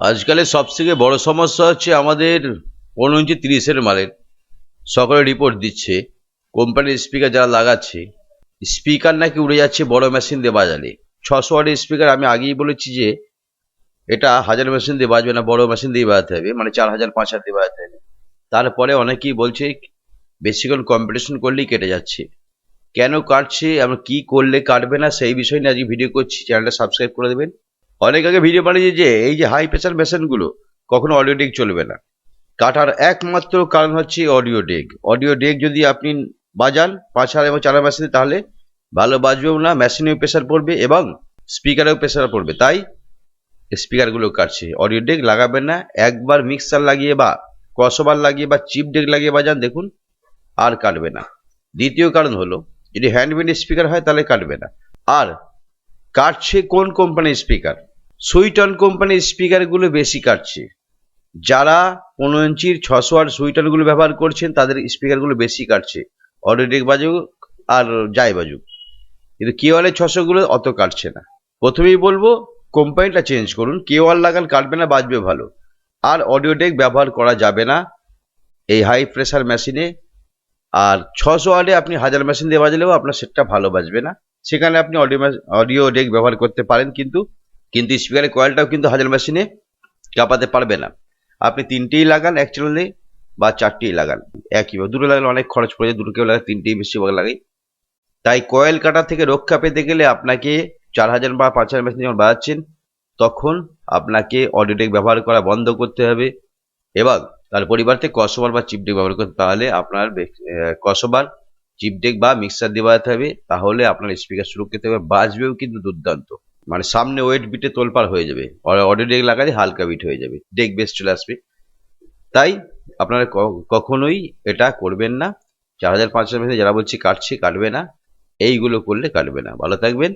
আজকালের সবথেকে বড় সমস্যা হচ্ছে আমাদের পনেরো ইঞ্চি তিরিশের মালের। সকলে রিপোর্ট দিচ্ছে। কোম্পানির স্পিকার যারা লাগাচ্ছে স্পিকার নাকি উড়ে যাচ্ছে বড় মেশিন দিয়ে বাজালে। ছশো ওয়াটের স্পিকার আমি আগেই বলেছি যে, এটা হাজার মেশিন দিয়ে বাজবে না, বড় মেশিন দিয়ে বাজাতে হবে। মানে চার হাজার, পাঁচ হাজার দিয়ে বাজাতে হবে। তারপরে অনেকেই বলছে, বেশিক্ষণ কম্পিটিশন করলেই কেটে যাচ্ছে। কেন কাটছে, আমরা কি করলে কাটবে না, সেই বিষয় নিয়ে আজকে ভিডিও করছি। চ্যানেলটা সাবস্ক্রাইব করে দেবেন। অনেক আগে ভিডিও বানিয়েছে যে, এই যে হাই প্রেশার মেশিনগুলো কখনো অডিও ডেক চলবে না। কাটার একমাত্র কারণ হচ্ছে অডিও ডেক অডিও ডেক যদি আপনি বাজান, পাঁচ হাজার এবং চার মেশিনে তাহলে ভালো বাজবেও না মেশিনেও প্রেশার পড়বে এবং স্পিকারেও প্রেশার পড়বে। তাই স্পিকারগুলো কাটছে। অডিও ডেক লাগাবেন না, একবার মিক্সার লাগিয়ে বা ক্রসওভার লাগিয়ে বা চিপ ডেক লাগিয়ে বাজান, দেখুন আর কাটবে না। দ্বিতীয় কারণ হলো, যদি হ্যান্ডমেড স্পিকার হয়, তাহলে কাটবে না। আর কাটছে কোন কোম্পানির স্পিকার সুইটন কোম্পানির স্পিকারগুলো বেশি কাটছে। যারা পনেরো ইঞ্চির ছশো আর সুইটনগুলো ব্যবহার করছেন, তাদের স্পিকারগুলো বেশি কাটছে। অডিওটেক বাজুক আর যাই বাজুক। কিন্তু কেওয়ালের ছশোগুলো অত কাটছে না। প্রথমেই বলব, কোম্পানিটা চেঞ্জ করুন। কেওয়াল লাগান কাটবে না, বাজবে ভালো। আর অডিও ডেক ব্যবহার করা যাবে না এই হাই প্রেশার মেশিনে। আর ছশো ওয়ার্ডে আপনি হাজার মেশিন দিয়ে বাজলেও আপনার সেটটা ভালো বাজবে না। সেখানে আপনি অডিও অডিও ডেক ব্যবহার করতে পারেন, কিন্তু কিন্তু স্পিকারের কয়েলটাও কিন্তু হাজার মেশিনে চাপাতে পারবে না। আপনি তিনটেই লাগান এক চ্যানেলে বা চারটেই লাগান। একই বা দুটো লাগালে অনেক খরচ পড়ে যায়, দুটো কেউ লাগায় তিনটেই বেশিরভাগ লাগাই তাই কয়েল কাটা থেকে রক্ষা পেতে গেলে আপনাকে চার হাজার বা পাঁচ হাজার মেশিন যখন বাজাচ্ছেন, তখন আপনাকে অডিওটেক ব্যবহার করা বন্ধ করতে হবে এবং তার পরিবর্তে কসবার বা চিপডেক ব্যবহার করতে তাহলে আপনার কসবার চিপডেক বা মিক্সার দিয়ে বাজাতে হবে, তাহলে আপনার স্পিকার সুরক্ষিত হবে, বাজবেও কিন্তু দুর্দান্ত। মানে সামনে ওয়েট বিটে তোলপার হয়ে যাবে। অডিও ডেক লাগালে হালকা বিট হয়ে যাবে। ডেক বেস চলে আসবে। তাই আপনারা কখনোই এটা করবেন না। চার হাজার পাঁচ হাজার যারা বলছি কাটছে, কাটবে না। এইগুলো করলে কাটবে না। ভালো থাকবেন।